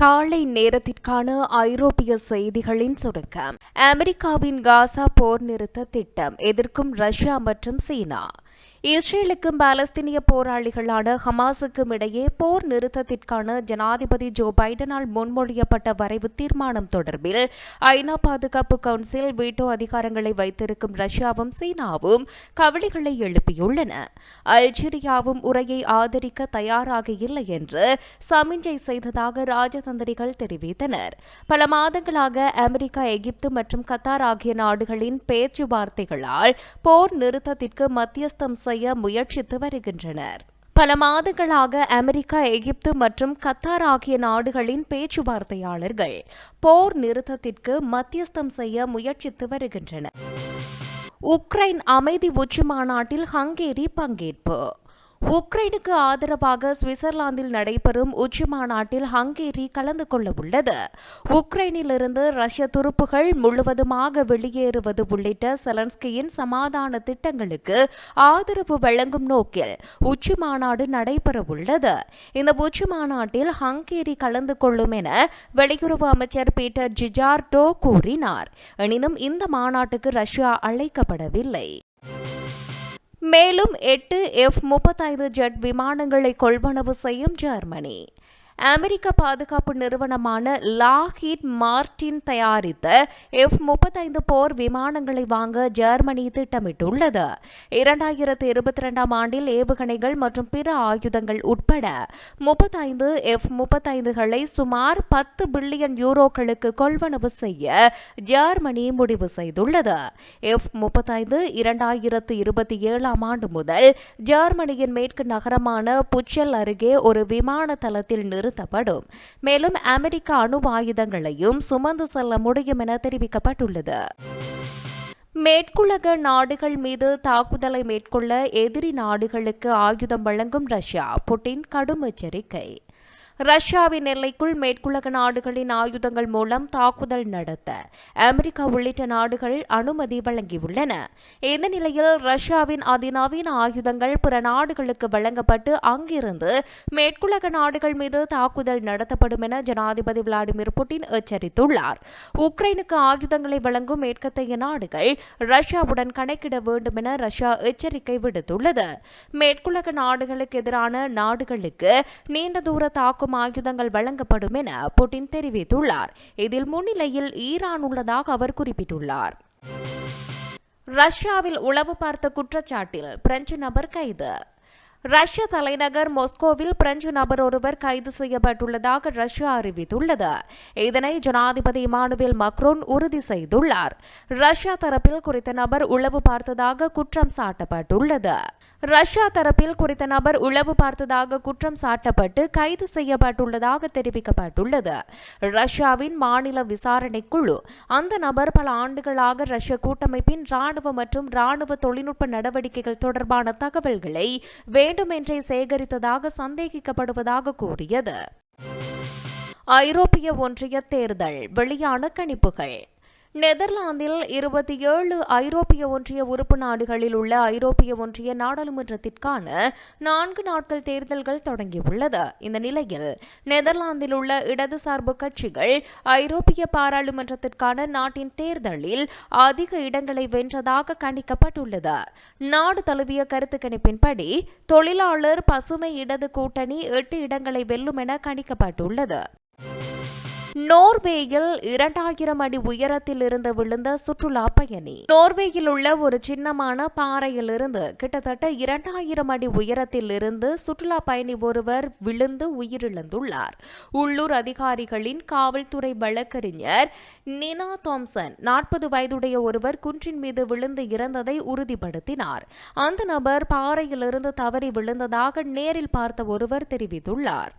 காலை நேரத்திற்கான ஐரோப்பிய செய்திகளின் சுருக்கம். அமெரிக்காவின் காசா போர் நிறுத்த திட்டம் எதிர்க்கும் ரஷ்யா மற்றும் சீனா. இஸ்ரேலுக்கும் பாலஸ்தீனிய போராளிகளான ஹமாஸுக்கும் இடையே போர் நிறுத்தத்திற்கான ஜனாதிபதி ஜோ பைடனால் முன்மொழியப்பட்ட வரைவு தீர்மானம் தொடர்பில் ஐநா பாதுகாப்பு கவுன்சில் வீட்டோ அதிகாரங்களை வைத்திருக்கும் ரஷ்யாவும் சீனாவும் கவலைகளை எழுப்பியுள்ளன. அல்ஜீரியாவும் உரையை ஆதரிக்க தயாராக இல்லை என்று சமிஞ்சை செய்ததாக ராஜதந்திரிகள் தெரிவித்தனர். பல மாதங்களாக அமெரிக்கா எகிப்து மற்றும் கத்தார் ஆகிய நாடுகளின் பேச்சுவார்த்தைகளால் போர் நிறுத்தத்திற்கு மத்தியஸ்தம் செய்ய முயற்சித்து வருகின்றனர். பல மாதங்களாக அமெரிக்கா எகிப்து மற்றும் கத்தார் ஆகிய நாடுகளின் பேச்சுவார்த்தையாளர்கள் போர் நிறுத்தத்திற்கு மத்தியஸ்தம் செய்ய முயற்சித்து வருகின்றனர். உக்ரைன் அமைதி உச்சி மாநாட்டில் ஹங்கேரி பங்கேற்பு. உக்ரைனுக்கு ஆதரவாக சுவிட்சர்லாந்தில் நடைபெறும் உச்சி மாநாட்டில் ஹங்கேரி கலந்து கொள்ள உள்ளது உக்ரைனிலிருந்து ரஷ்ய துருப்புகள் முழுவதுமாக வெளியேறுவது உள்ளிட்ட செலன்ஸ்கியின் சமாதான திட்டங்களுக்கு ஆதரவு வழங்கும் நோக்கில் உச்சி மாநாடு நடைபெறவுள்ளது. இந்த உச்சி மாநாட்டில் ஹங்கேரி கலந்து கொள்ளும் என வெளியுறவு அமைச்சர் பீட்டர் ஜிஜார்டோ கூறினார். எனினும் இந்த மாநாட்டுக்கு ரஷ்யா அழைக்கப்படவில்லை. மேலும் எட்டு எஃப் முப்பத்தைந்து ஜெட் விமானங்களை கொள்வனவு செய்யும் ஜெர்மனி. அமெரிக்க பாதுகாப்பு நிறுவனமான லாஹீட் மார்டின் தயாரித்த எஃப் முப்பத்தைந்து போர் விமானங்களை வாங்க ஜெர்மனி திட்டமிட்டுள்ளது. இரண்டாயிரத்து இருபத்தி இரண்டாம் ஆண்டில் ஏவுகணைகள் மற்றும் பிற ஆயுதங்கள் உட்பட முப்பத்தைந்து எஃப் முப்பத்தைந்துகளை சுமார் பத்து பில்லியன் யூரோக்களுக்கு கொள்வனவு செய்ய ஜெர்மனி முடிவு செய்துள்ளது. எஃப் முப்பத்தைந்து இரண்டாயிரத்து இருபத்தி ஏழாம் ஆண்டு முதல் ஜெர்மனியின் மேற்கு நகரமான புச்சல் அருகே ஒரு விமான தளத்தில் நிறுத்த நிறுத்தப்படும் மேலும் அமெரிக்க அணு ஆயுதங்களையும் சுமந்து செல்ல முடியும் என தெரிவிக்கப்பட்டுள்ளது. மேற்குலக நாடுகள் மீது தாக்குதலை மேற்கொள்ள எதிரி நாடுகளுக்கு ஆயுதம் வழங்கும் ரஷ்யா புட்டின் கடும் எச்சரிக்கை. ரஷ்யாவின் எல்லைக்குள் மேற்குலக நாடுகளின் ஆயுதங்கள் மூலம் தாக்குதல் நடத்த அமெரிக்கா உள்ளிட்ட நாடுகள் அனுமதி வழங்கியுள்ளன. இந்த நிலையில் ரஷ்யாவின் அதிநவீன ஆயுதங்கள் பிற நாடுகளுக்கு வழங்கப்பட்டு அங்கிருந்து மேற்குலக நாடுகள் மீது தாக்குதல் நடத்தப்படும் என ஜனாதிபதி விளாடிமிர் புட்டின் எச்சரித்துள்ளார். உக்ரைனுக்கு ஆயுதங்களை வழங்கும் மேற்கத்தைய நாடுகள் ரஷ்யாவுடன் கணக்கிட வேண்டும் என ரஷ்யா எச்சரிக்கை விடுத்துள்ளது. மேற்குலக நாடுகளுக்கு எதிரான நாடுகளுக்கு நீண்ட தூர தாக்கும் இருக்கும் ஆயுதங்கள் வழங்கப்படும் என புட்டின் தெரிவித்துள்ளார். இதில் முன்னிலையில் ஈரான் உள்ளதாக அவர் குறிப்பிட்டுள்ளார். ரஷ்யாவில் உளவு பார்த்த குற்றச்சாட்டில் பிரெஞ்சு நபர் கைது. ரஷ்ய தலைநகர் மொஸ்கோவில் பிரெஞ்சு நபர் ஒருவர் கைது செய்யப்பட்டுள்ளதாக ரஷ்யா அறிவித்துள்ளது. இதனை ஜனாதிபதி இமானுவேல் மக்ரோன் உறுதி செய்துள்ளார். ரஷ்யா தரப்பில் குறித்த நபர் உளவு பார்த்ததாக குற்றம் சாட்டப்பட்டுள்ளது. ரஷ்யா தரப்பில் குறித்த நபர் உளவு பார்த்ததாக குற்றம் சாட்டப்பட்டு கைது செய்யப்பட்டுள்ளதாக தெரிவிக்கப்பட்டுள்ளது. ரஷ்யாவின் மாநில விசாரணை குழு அந்த நபர் பல ஆண்டுகளாக ரஷ்ய கூட்டமைப்பின் ராணுவ மற்றும் ராணுவ தொழில்நுட்ப நடவடிக்கைகள் தொடர்பான தகவல்களை வேண்டுமென்றே சேகரித்ததாக சந்தேகிக்கப்படுவதாக கூறியது. ஐரோப்பிய ஒன்றிய தேர்தல் வெளியான கணிப்புகள். நெதர்லாந்தில் இருபத்தி ஏழு ஐரோப்பிய ஒன்றிய உறுப்பு நாடுகளில் உள்ள ஐரோப்பிய ஒன்றிய நாடாளுமன்றத்திற்கான நான்கு நாட்கள் தேர்தல்கள் தொடங்கியுள்ளது. இந்த நிலையில் நெதர்லாந்தில் உள்ள இடதுசார்பு கட்சிகள் ஐரோப்பிய பாராளுமன்றத்திற்கான நாட்டின் தேர்தலில் அதிக இடங்களை வென்றதாக கணிக்கப்பட்டுள்ளது. நாடு தழுவிய கருத்து கணிப்பின்படி தொழிலாளர் பசுமை இடது கூட்டணி எட்டு இடங்களை வெல்லும் என கணிக்கப்பட்டுள்ளது. நோர்வேயில் இரண்டாயிரம் அடி உயரத்தில் இருந்து விழுந்த சுற்றுலா பயணி. நோர்வேயில் உள்ள ஒரு சின்னமான பாறையிலிருந்து கிட்டத்தட்ட இரண்டாயிரம் அடி உயரத்தில் இருந்து சுற்றுலா பயணி ஒருவர் விழுந்து உயிரிழந்துள்ளார். உள்ளூர் அதிகாரிகளின் காவல்துறை வழக்கறிஞர் நினா தாம்சன் நாற்பது வயதுடைய ஒருவர் குன்றின் மீது விழுந்து இறந்ததை உறுதிப்படுத்தினார். அந்த நபர் பாறையிலிருந்து தவறி விழுந்ததாக நேரில் பார்த்த ஒருவர் தெரிவித்துள்ளார்.